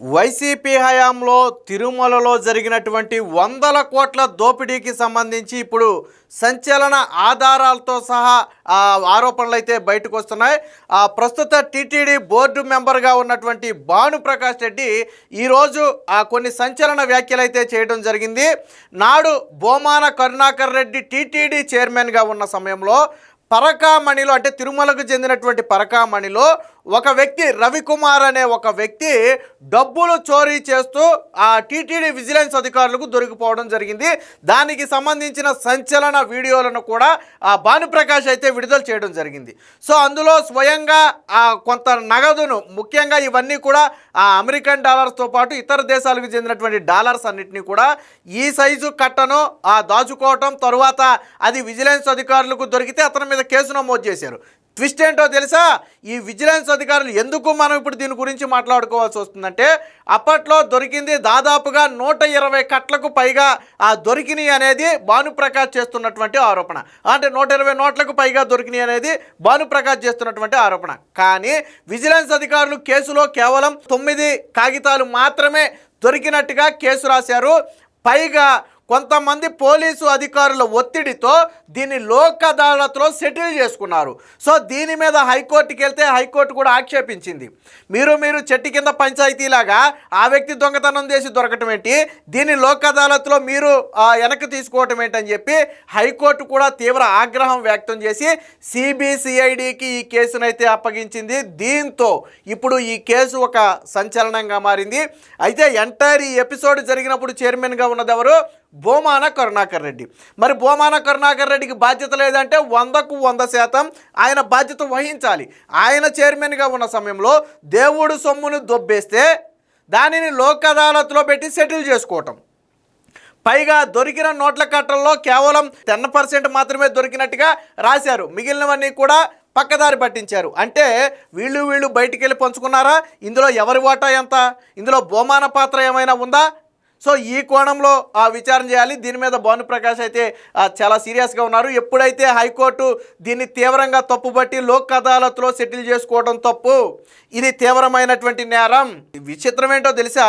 YCP హయాంలో తిరుమలలో జరిగినటువంటి వందల కోట్ల దోపిడీకి సంబంధించి ఇప్పుడు సంచలన ఆధారాలతో సహా ఆ, ఆరోపణలు అయితే బయటకు వస్తున్నాయి ఆ, ప్రస్తుత టీటీడీ బోర్డు మెంబర్గా ఉన్నటువంటి భానుప్రకాష్ రెడ్డి ఈరోజు ఆ, కొన్ని సంచలన వ్యాఖ్యలు అయితే చేయడం జరిగింది. నాడు బోమాన కరుణాకర్ రెడ్డి టీటీడీ చైర్మన్గా ఉన్న సమయంలో పరకామణిలో అంటే తిరుమలకు చెందినటువంటి పరకామణిలో ఒక వ్యక్తి రవికుమార్ అనే ఒక వ్యక్తి డబ్బులు చోరీ చేస్తూ ఆ టీటీడీ విజిలెన్స్ అధికారులకు దొరికిపోవడం జరిగింది. దానికి సంబంధించిన సంచలన వీడియోలను కూడా ఆ భానుప్రకాష్ అయితే విడుదల చేయడం జరిగింది. సో అందులో స్వయంగా ఆ కొంత నగదును ముఖ్యంగా ఇవన్నీ కూడా ఆ అమెరికన్ డాలర్స్తో పాటు ఇతర దేశాలకు చెందినటువంటి డాలర్స్ అన్నింటినీ కూడా ఈ సైజు కట్టను ఆ దాచుకోవటం తరువాత అది విజిలెన్స్ అధికారులకు దొరికితే అతని మీద కేసు నమోదు చేశారు. ట్విస్ట్ ఏంటో తెలుసా? ఈ విజిలెన్స్ అధికారులు ఎందుకు మనం ఇప్పుడు దీని గురించి మాట్లాడుకోవాల్సి వస్తుందంటే అప్పట్లో దొరికింది దాదాపుగా నూట ఇరవై కట్లకు పైగా ఆ దొరికినాయి అనేది భానుప్రకాష్ చేస్తున్నటువంటి ఆరోపణ. అంటే నూట ఇరవై నోట్లకు పైగా దొరికినాయి అనేది భానుప్రకాష్ చేస్తున్నటువంటి ఆరోపణ. కానీ విజిలెన్స్ అధికారులు కేసులో కేవలం తొమ్మిది కాగితాలు మాత్రమే దొరికినట్టుగా కేసు రాశారు. పైగా కొంతమంది పోలీసు అధికారుల ఒత్తిడితో దీన్ని లోక్ అదాలత్లో సెటిల్ చేసుకున్నారు. సో దీని మీద హైకోర్టుకి వెళ్తే హైకోర్టు కూడా ఆక్షేపించింది. మీరు మీరు చెట్టు కింద పంచాయతీలాగా ఆ వ్యక్తి దొంగతనం చేసి దొరకటం ఏంటి? దీన్ని లోక్ అదాలత్లో మీరు వెనక్కి తీసుకోవటం ఏంటని చెప్పి హైకోర్టు కూడా తీవ్ర ఆగ్రహం వ్యక్తం చేసి సిబిసిఐడికి ఈ కేసునైతే అప్పగించింది. దీంతో ఇప్పుడు ఈ కేసు ఒక సంచలనంగా మారింది. అయితే ఎంటైర్ ఈ ఎపిసోడ్ జరిగినప్పుడు చైర్మన్గా ఉన్నదెవరు? బోమాన కరుణాకర్ రెడ్డి. మరి బోమాన కరుణాకర్ రెడ్డికి బాధ్యత లేదంటే వందకు వంద శాతం ఆయన బాధ్యత వహించాలి. ఆయన చైర్మన్గా ఉన్న సమయంలో దేవుడు సొమ్మును దొబ్బేస్తే దానిని లోక్ అదాలత్లో పెట్టి సెటిల్ చేసుకోవటం. పైగా దొరికిన నోట్ల కట్టల్లో కేవలం టెన్ పర్సెంట్ మాత్రమే దొరికినట్టుగా రాశారు. మిగిలినవన్నీ కూడా పక్కదారి పట్టించారు. అంటే వీళ్ళు వీళ్ళు బయటికి వెళ్ళి పంచుకున్నారా? ఇందులో ఎవరి వాటా ఎంత? ఇందులో బోమాన పాత్ర ఏమైనా ఉందా? సో ఈ కోణంలో ఆ విచారణ చేయాలి. దీని మీద భానుప్రకాష్ అయితే చాలా సీరియస్గా ఉన్నారు. ఎప్పుడైతే హైకోర్టు దీన్ని తీవ్రంగా తప్పుబట్టి లోక్ అదాలత్లో సెటిల్ చేసుకోవడం తప్పు ఇది తీవ్రమైనటువంటి నేరం. విచిత్రం ఏంటో తెలుసా?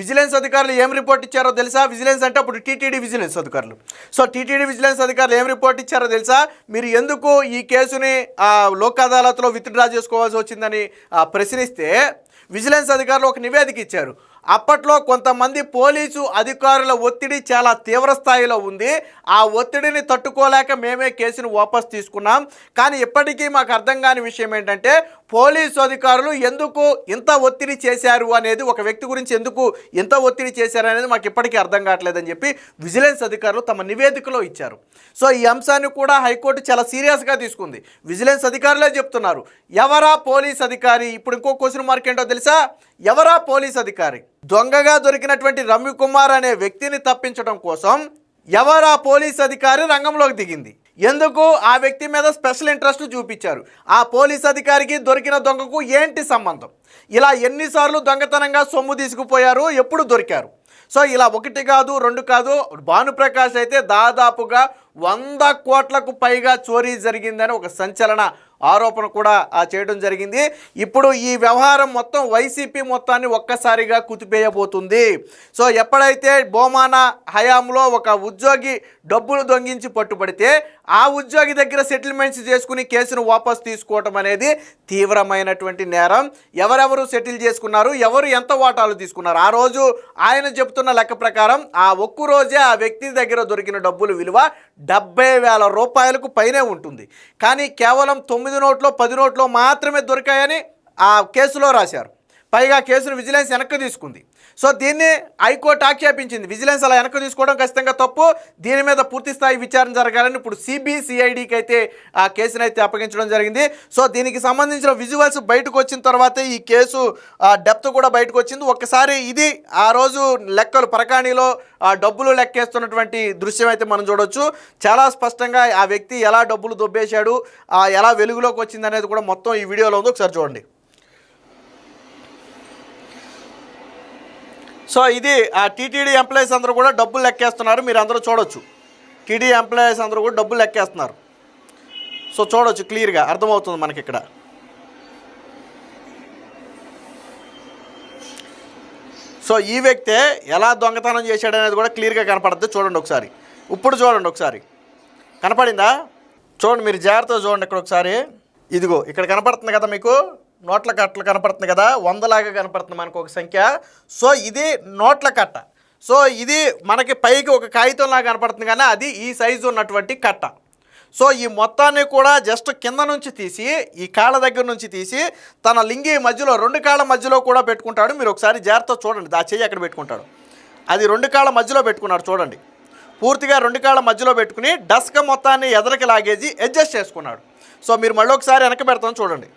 విజిలెన్స్ అధికారులు ఏం రిపోర్ట్ ఇచ్చారో తెలుసా? విజిలెన్స్ అంటే అప్పుడు టీటీడీ విజిలెన్స్ అధికారులు. సో టీటీడీ విజిలెన్స్ అధికారులు ఏం రిపోర్ట్ ఇచ్చారో తెలుసా? మీరు ఎందుకు ఈ కేసుని ఆ, లోక్ అదాలత్లో విత్డ్రా చేసుకోవాల్సి వచ్చిందని ఆ, ప్రశ్నిస్తే విజిలెన్స్ అధికారులు ఒక నివేదిక ఇచ్చారు. అప్పట్లో కొంతమంది పోలీసు అధికారుల ఒత్తిడి చాలా తీవ్ర స్థాయిలో ఉంది. ఆ ఒత్తిడిని తట్టుకోలేక మేమే కేసును వాపస్ తీసుకున్నాం. కానీ ఇప్పటికీ మాకు అర్థం కాని విషయం ఏంటంటే పోలీసు అధికారులు ఎందుకు ఇంత ఒత్తిడి చేశారు అనేది ఒక వ్యక్తి గురించి ఎందుకు ఇంత ఒత్తిడి చేశారు అనేది మాకు ఇప్పటికీ అర్థం కావట్లేదని చెప్పి విజిలెన్స్ అధికారులు తమ నివేదికలో ఇచ్చారు. సో ఈ అంశాన్ని కూడా హైకోర్టు చాలా సీరియస్గా తీసుకుంది. విజిలెన్స్ అధికారులే చెప్తున్నారు. ఎవరా పోలీస్ అధికారి? ఇప్పుడు ఇంకో క్వశ్చన్ మార్క్ ఏంటో తెలుసా? ఎవరా పోలీస్ అధికారి? దొంగగా దొరికినటువంటి రమ్యకుమార్ అనే వ్యక్తిని తప్పించడం కోసం ఎవరా పోలీస్ అధికారి రంగంలోకి దిగింది? ఎందుకు ఆ వ్యక్తి మీద స్పెషల్ ఇంట్రెస్ట్ చూపించారు? ఆ పోలీస్ అధికారికి దొరికిన దొంగకు ఏంటి సంబంధం? ఇలా ఎన్నిసార్లు దొంగతనంగా సొమ్ము తీసుకుపోయారు ఎప్పుడు దొరికారు? సో ఇలా ఒకటి కాదు రెండు కాదు భానుప్రకాష్ అయితే దాదాపుగా వంద కోట్లకు పైగా చోరీ జరిగిందని ఒక సంచలన ఆరోపణ కూడా ఆ, చేయడం జరిగింది. ఇప్పుడు ఈ వ్యవహారం మొత్తం వైసీపీ మొత్తాన్ని ఒక్కసారిగా కుతిపేయబోతుంది. సో ఎప్పుడైతే బోమానా హయాంలో ఒక ఉద్యోగి డబ్బులు దొంగించి పట్టుబడితే ఆ ఉద్యోగి దగ్గర సెటిల్మెంట్స్ చేసుకుని కేసును వాపస్ తీసుకోవటం అనేది తీవ్రమైనటువంటి నేరం. ఎవరెవరు సెటిల్ చేసుకున్నారు ఎవరు ఎంత వాటాలు తీసుకున్నారు ఆ రోజు ఆయన చెప్తున్న లెక్క ప్రకారం ఆ ఒక్క రోజే ఆ వ్యక్తి దగ్గర దొరికిన డబ్బులు విలువ డెబ్బై వేల రూపాయలకు పైనే ఉంటుంది. కానీ కేవలం తొమ్మిది నోట్లో పది నోట్లో మాత్రమే దొరికాయని ఆ కేసులో రాశారు. పైగా కేసును విజిలెన్స్ వెనక్కి తీసుకుంది. సో దీన్ని హైకోర్టు ఆక్షేపించింది. విజిలెన్స్ అలా వెనక్కి తీసుకోవడం ఖచ్చితంగా తప్పు. దీని మీద పూర్తి స్థాయి విచారణ జరగాలని ఇప్పుడు సిబిసిఐడికి అయితే ఆ కేసును అయితే అప్పగించడం జరిగింది. సో దీనికి సంబంధించిన విజువల్స్ బయటకు వచ్చిన తర్వాత ఈ కేసు డెప్త్ కూడా బయటకు వచ్చింది. ఒక్కసారి ఇది ఆ రోజు లెక్కలు పరకాణిలో ఆ డబ్బులు లెక్కేస్తున్నటువంటి దృశ్యం అయితే మనం చూడొచ్చు. చాలా స్పష్టంగా ఆ వ్యక్తి ఎలా డబ్బులు దొబ్బేశాడు ఎలా వెలుగులోకి వచ్చింది అనేది కూడా మొత్తం ఈ వీడియోలో ఉంది. ఒకసారి చూడండి. సో ఇది ఆ టీటీడీ ఎంప్లాయీస్ అందరూ కూడా డబ్బులు లెక్కేస్తున్నారు. మీరు అందరూ చూడొచ్చు టీడీ ఎంప్లాయీస్ అందరూ కూడా డబ్బులు లెక్కేస్తున్నారు. సో చూడొచ్చు క్లియర్గా అర్థమవుతుంది మనకి ఇక్కడ సో ఈ వ్యక్తే ఎలా దొంగతనం చేశాడనేది కూడా క్లియర్గా కనపడద్దు. చూడండి ఒకసారి. ఇప్పుడు చూడండి ఒకసారి. కనపడిందా? చూడండి మీరు జాగ్రత్తగా చూడండి ఇక్కడ ఒకసారి. ఇదిగో ఇక్కడ కనపడుతుంది కదా మీకు? నోట్ల కట్టలు కనపడుతుంది కదా వందలాగా కనపడుతుంది మనకు ఒక సంఖ్య. సో ఇది నోట్ల కట్ట. సో ఇది మనకి పైకి ఒక కాగితంలాగా కనపడుతుంది కానీ అది ఈ సైజు ఉన్నటువంటి కట్ట. సో ఈ మొత్తాన్ని కూడా జస్ట్ కింద నుంచి తీసి ఈ కాళ్ళ దగ్గర నుంచి తీసి తన లింగి మధ్యలో రెండు కాళ్ళ మధ్యలో కూడా పెట్టుకుంటాడు. మీరు ఒకసారి జాగ్రత్త చూడండి. ఆ చెయ్యి అక్కడ పెట్టుకుంటాడు? అది రెండు కాళ్ళ మధ్యలో పెట్టుకున్నాడు చూడండి. పూర్తిగా రెండు కాళ్ళ మధ్యలో పెట్టుకుని డస్క్ మొత్తాన్ని ఎదరికి లాగేసి అడ్జస్ట్ చేసుకున్నాడు. సో మీరు మళ్ళీ ఒకసారి వెనక పెడతాం చూడండి.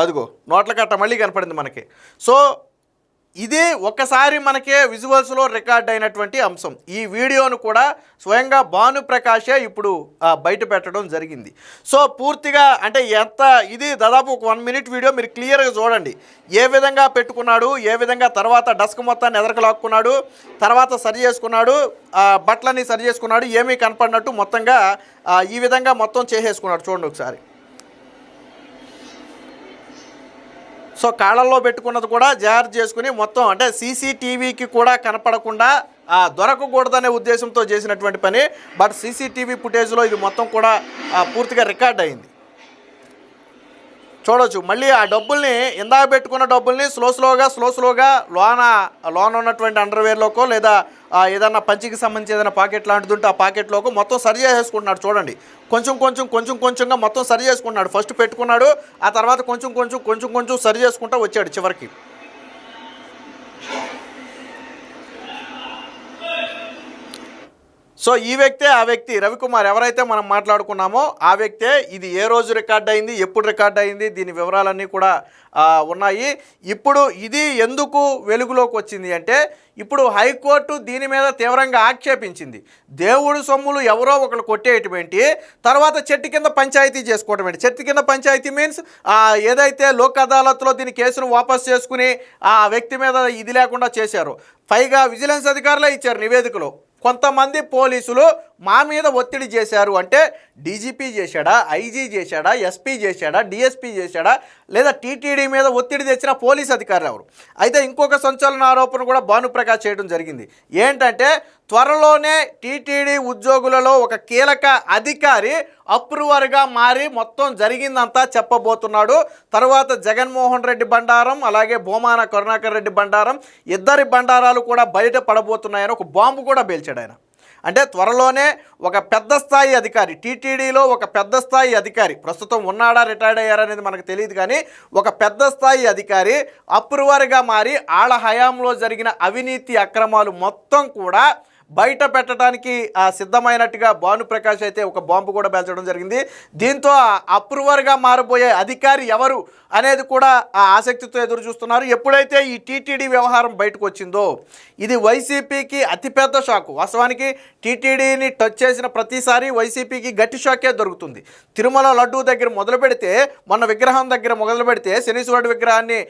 అదిగో నోట్ల కట్ట మళ్ళీ కనపడింది మనకి. సో ఇది ఒకసారి మనకే విజువల్స్లో రికార్డ్ అయినటువంటి అంశం. ఈ వీడియోను కూడా స్వయంగా భానుప్రకాశే ఇప్పుడు బయట పెట్టడం జరిగింది. సో పూర్తిగా అంటే ఎంత ఇది దాదాపు ఒక వన్ మినిట్ వీడియో మీరు క్లియర్గా చూడండి. ఏ విధంగా పెట్టుకున్నాడు ఏ విధంగా తర్వాత డస్క్ మొత్తాన్ని ఎదరకలాక్కున్నాడు తర్వాత సరి చేసుకున్నాడు బట్టలన్నీ సరి చేసుకున్నాడు ఏమీ కనపడినట్టు మొత్తంగా ఈ విధంగా మొత్తం చేసేసుకున్నాడు. చూడండి ఒకసారి. సో కాళ్ళల్లో పెట్టుకున్నది కూడా జాగ్రత్త చేసుకుని మొత్తం అంటే సీసీటీవీకి కూడా కనపడకుండా దొరకకూడదనే ఉద్దేశంతో చేసినటువంటి పని. బట్ సీసీటీవీ ఫుటేజ్లో ఇది మొత్తం కూడా పూర్తిగా రికార్డ్ అయింది. చూడొచ్చు. మళ్ళీ ఆ డబ్బుల్ని ఇందాక పెట్టుకున్న డబ్బుల్ని స్లో స్లోగా స్లో స్లోగా లోన లోన ఉన్నటువంటి అండర్వేర్లోకో లేదా ఏదన్నా పంచికి సంబంధించి ఏదైనా పాకెట్ లాంటిది ఉంటే ఆ పాకెట్లోకి మొత్తం సరి చేసేసుకుంటున్నాడు చూడండి. కొంచెం కొంచెం కొంచెం కొంచెంగా మొత్తం సరి చేసుకున్నాడు ఫస్ట్ పెట్టుకున్నాడు ఆ తర్వాత కొంచెం కొంచెం కొంచెం కొంచెం సరి చేసుకుంటూ వచ్చాడు చివరికి. సో ఈ వ్యక్తే ఆ వ్యక్తి రవికుమార్ ఎవరైతే మనం మాట్లాడుకున్నామో ఆ వ్యక్తే ఇది ఏ రోజు రికార్డ్ అయింది ఎప్పుడు రికార్డ్ అయింది దీని వివరాలన్నీ కూడా ఉన్నాయి. ఇప్పుడు ఇది ఎందుకు వెలుగులోకి వచ్చింది అంటే ఇప్పుడు హైకోర్టు దీని మీద తీవ్రంగా ఆక్షేపించింది. దేవుడు సొమ్ములు ఎవరో ఒకరు కొట్టేయటమేంటి తర్వాత చెట్టు కింద పంచాయతీ చేసుకోవటం ఏంటి? చెట్టు కింద పంచాయతీ మీన్స్ ఏదైతే లోక్ అదాలత్లో దీని కేసును వాపస్ చేసుకుని ఆ వ్యక్తి మీద ఇది లేకుండా చేశారు. పైగా విజిలెన్స్ అధికారులే ఇచ్చారు నివేదికలో. కొంతమంది పోలీసులు మా మీద ఒత్తిడి చేశారు అంటే డీజీపీ చేశాడా ఐజీ చేశాడా ఎస్పీ చేశాడా డిఎస్పీ చేశాడా లేదా టీటీడీ మీద ఒత్తిడి తెచ్చిన పోలీస్ అధికారులు ఎవరు? అయితే ఇంకొక సంచలన ఆరోపణ కూడా భానుప్రకాష్ చేయడం జరిగింది. ఏంటంటే త్వరలోనే టీటీడీ ఉద్యోగులలో ఒక కీలక అధికారి అప్రూవర్గా మారి మొత్తం జరిగిందంతా చెప్పబోతున్నాడు. తర్వాత జగన్మోహన్ రెడ్డి బండారం అలాగే భూమాన కరుణాకర్ రెడ్డి బండారం ఇద్దరి బండారాలు కూడా బయట పడబోతున్నాయని ఒక బాంబు కూడా పేల్చాడు ఆయన. అంటే త్వరలోనే ఒక పెద్ద స్థాయి అధికారి టీటీడీలో ఒక పెద్ద స్థాయి అధికారి ప్రస్తుతం ఉన్నాడా రిటైర్డ్ అయ్యారనేది మనకు తెలియదు కానీ ఒక పెద్ద స్థాయి అధికారి అప్రూవర్గా మారి ఆళ్ళ హయాంలో జరిగిన అవినీతి అక్రమాలు మొత్తం కూడా బయట పెట్టడానికి సిద్ధమైనట్టుగా భానుప్రకాష్ అయితే ఒక బాంబు కూడా పేల్చడం జరిగింది. దీంతో అప్రూవర్గా మారబోయే అధికారి ఎవరు అనేది కూడా ఆ ఆసక్తితో ఎదురు చూస్తున్నారు. ఎప్పుడైతే ఈ టీటీడీ వ్యవహారం బయటకు వచ్చిందో ఇది వైసీపీకి అతిపెద్ద షాకు. వాస్తవానికి టీటీడీని టచ్ చేసిన ప్రతిసారి వైసీపీకి గట్టి షాకే దొరుకుతుంది. తిరుమల లడ్డూ దగ్గర మొదలు పెడితే మొన్న విగ్రహం దగ్గర మొదలు పెడితే శనీశ్వరుడు విగ్రహాన్ని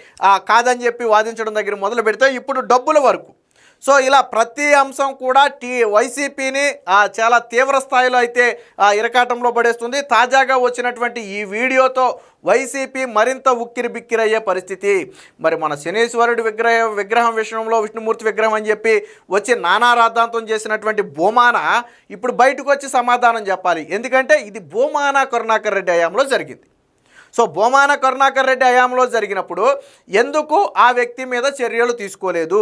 కాదని చెప్పి వాదించడం దగ్గర మొదలు పెడితే ఇప్పుడు డబ్బుల వరకు సో ఇలా ప్రతి అంశం కూడా టీ వైసీపీని చాలా తీవ్ర స్థాయిలో అయితే ఇరకాటంలో పడేస్తుంది. తాజాగా వచ్చినటువంటి ఈ వీడియోతో వైసీపీ మరింత ఉక్కిరి బిక్కిరయ్యే పరిస్థితి. మరి మన శనీశ్వరుడి విగ్రహం విగ్రహం విషయంలో విష్ణుమూర్తి విగ్రహం అని చెప్పి వచ్చి నానా రాద్ధాంతం చేసినటువంటి భూమాన ఇప్పుడు బయటకు వచ్చి సమాధానం చెప్పాలి. ఎందుకంటే ఇది భూమాన కరుణాకర్ రెడ్డి హయాంలో జరిగింది. సో బొమాన కరుణాకర్ రెడ్డి హయాంలో జరిగినప్పుడు ఎందుకు ఆ వ్యక్తి మీద చర్యలు తీసుకోలేదు?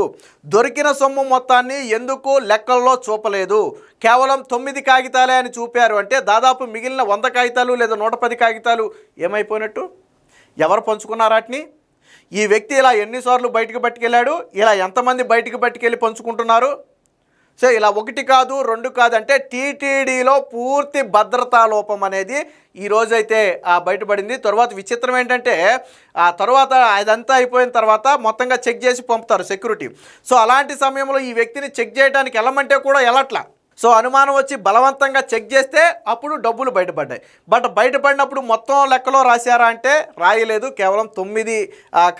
దొరికిన సొమ్ము మొత్తాన్ని ఎందుకు లెక్కల్లో చూపలేదు? కేవలం తొమ్మిది కాగితాలే అని చూపారు అంటే దాదాపు మిగిలిన వంద కాగితాలు లేదా నూట పది కాగితాలు ఏమైపోయినట్టు? ఎవరు పంచుకున్నారు వాటిని? ఈ వ్యక్తి ఇలా ఎన్నిసార్లు బయటకు పట్టుకెళ్ళాడు? ఇలా ఎంతమంది బయటకు పట్టుకెళ్ళి పంచుకుంటున్నారు? సో ఇలా ఒకటి కాదు రెండు కాదు అంటే టీటీడీలో పూర్తి భద్రతా లోపం అనేది ఈ రోజైతే బయటపడింది. తర్వాత విచిత్రం ఏంటంటే ఆ తర్వాత అదంతా అయిపోయిన తర్వాత మొత్తంగా చెక్ చేసి పంపుతారు సెక్యూరిటీ. సో అలాంటి సమయంలో ఈ వ్యక్తిని చెక్ చేయడానికి వెళ్ళమంటే కూడా వెళ్ళట్లా. సో అనుమానం వచ్చి బలవంతంగా చెక్ చేస్తే అప్పుడు డబ్బులు బయటపడ్డాయి. బట్ బయటపడినప్పుడు మొత్తం లెక్కలో రాశారా అంటే రాయలేదు. కేవలం తొమ్మిది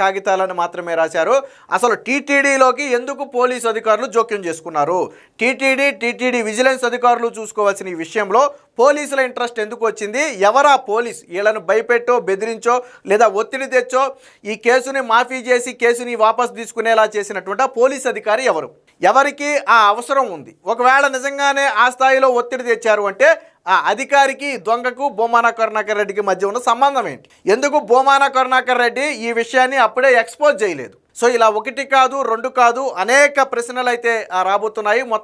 కాగితాలను మాత్రమే రాశారు. అసలు టీటీడీలోకి ఎందుకు పోలీసు అధికారులు జోక్యం చేసుకున్నారు? టీటీడీ టీటీడీ విజిలెన్స్ అధికారులు చూసుకోవాల్సిన ఈ విషయంలో పోలీసుల ఇంట్రెస్ట్ ఎందుకు వచ్చింది? ఎవరా పోలీస్? వీళ్ళను భయపెట్టో బెదిరించో లేదా ఒత్తిడి తెచ్చో? ఈ కేసుని మాఫీ చేసి కేసుని వాపసు తీసుకునేలా చేసినటువంటి పోలీస్ అధికారి ఎవరు? ఎవరికి ఆ అవసరం ఉంది. ఒకవేళ నిజంగానే ఆ స్థాయిలో ఒత్తిడి తెచ్చారు అంటే ఆ అధికారికి దొంగకు భూమాన కరుణాకర్ రెడ్డికి మధ్య ఉన్న సంబంధం ఏంటి? ఎందుకు భూమాన కరుణాకర్ రెడ్డి ఈ విషయాన్ని అప్పుడే ఎక్స్పోజ్ చేయలేదు? సో ఇలా ఒకటి కాదు రెండు కాదు అనేక ప్రశ్నలు అయితే రాబోతున్నాయి. మొత్తం